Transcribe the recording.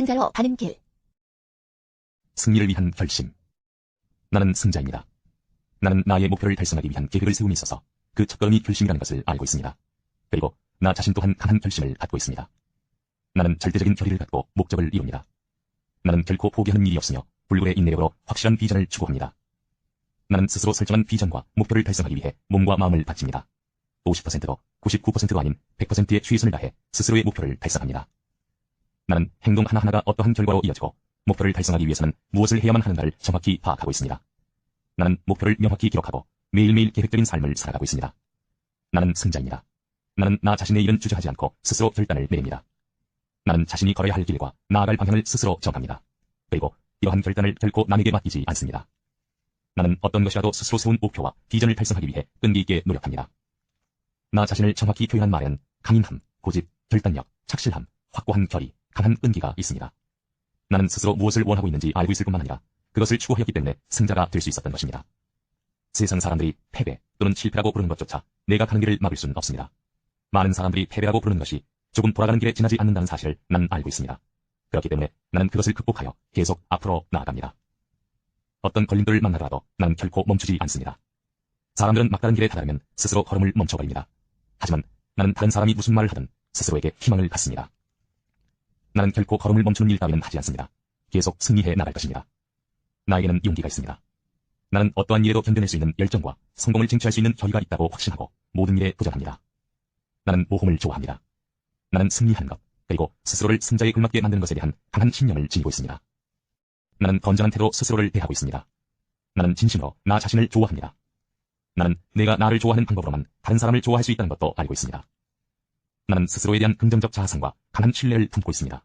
승자로 가는 길. 승리를 위한 결심. 나는 승자입니다. 나는 나의 목표를 달성하기 위한 계획을 세움에 있어서 그 첫걸음이 결심이라는 것을 알고 있습니다. 그리고 나 자신 또한 강한 결심을 갖고 있습니다. 나는 절대적인 결의를 갖고 목적을 이룹니다. 나는 결코 포기하는 일이 없으며 불굴의 인내력으로 확실한 비전을 추구합니다. 나는 스스로 설정한 비전과 목표를 달성하기 위해 몸과 마음을 바칩니다. 50%도 99%도 아닌 100%의 최선을 다해 스스로의 목표를 달성합니다. 나는 행동 하나하나가 어떠한 결과로 이어지고 목표를 달성하기 위해서는 무엇을 해야만 하는가를 정확히 파악하고 있습니다. 나는 목표를 명확히 기록하고 매일매일 계획적인 삶을 살아가고 있습니다. 나는 승자입니다. 나는 나 자신의 일은 주저하지 않고 스스로 결단을 내립니다. 나는 자신이 걸어야 할 길과 나아갈 방향을 스스로 정합니다. 그리고 이러한 결단을 결코 남에게 맡기지 않습니다. 나는 어떤 것이라도 스스로 세운 목표와 비전을 달성하기 위해 끈기 있게 노력합니다. 나 자신을 정확히 표현한 말엔 강인함, 고집, 결단력, 착실함, 확고한 결의, 강한 끈기가 있습니다. 나는 스스로 무엇을 원하고 있는지 알고 있을 뿐만 아니라 그것을 추구하였기 때문에 승자가 될 수 있었던 것입니다. 세상 사람들이 패배 또는 실패라고 부르는 것조차 내가 가는 길을 막을 수는 없습니다. 많은 사람들이 패배라고 부르는 것이 조금 돌아가는 길에 지나지 않는다는 사실을 난 알고 있습니다. 그렇기 때문에 나는 그것을 극복하여 계속 앞으로 나아갑니다. 어떤 걸림돌을 만나더라도 나는 결코 멈추지 않습니다. 사람들은 막다른 길에 다다르면 스스로 걸음을 멈춰버립니다. 하지만 나는 다른 사람이 무슨 말을 하든 스스로에게 희망을 갖습니다. 나는 결코 걸음을 멈추는 일 따위는 하지 않습니다. 계속 승리해 나갈 것입니다. 나에게는 용기가 있습니다. 나는 어떠한 일에도 견뎌낼 수 있는 열정과 성공을 쟁취할 수 있는 결의가 있다고 확신하고 모든 일에 도전합니다. 나는 모험을 좋아합니다. 나는 승리하는 것, 그리고 스스로를 승자에 걸맞게 만드는 것에 대한 강한 신념을 지니고 있습니다. 나는 건전한 태도로 스스로를 대하고 있습니다. 나는 진심으로 나 자신을 좋아합니다. 나는 내가 나를 좋아하는 방법으로만 다른 사람을 좋아할 수 있다는 것도 알고 있습니다. 나는 스스로에 대한 긍정적 자아상과 강한 신뢰를 품고 있습니다.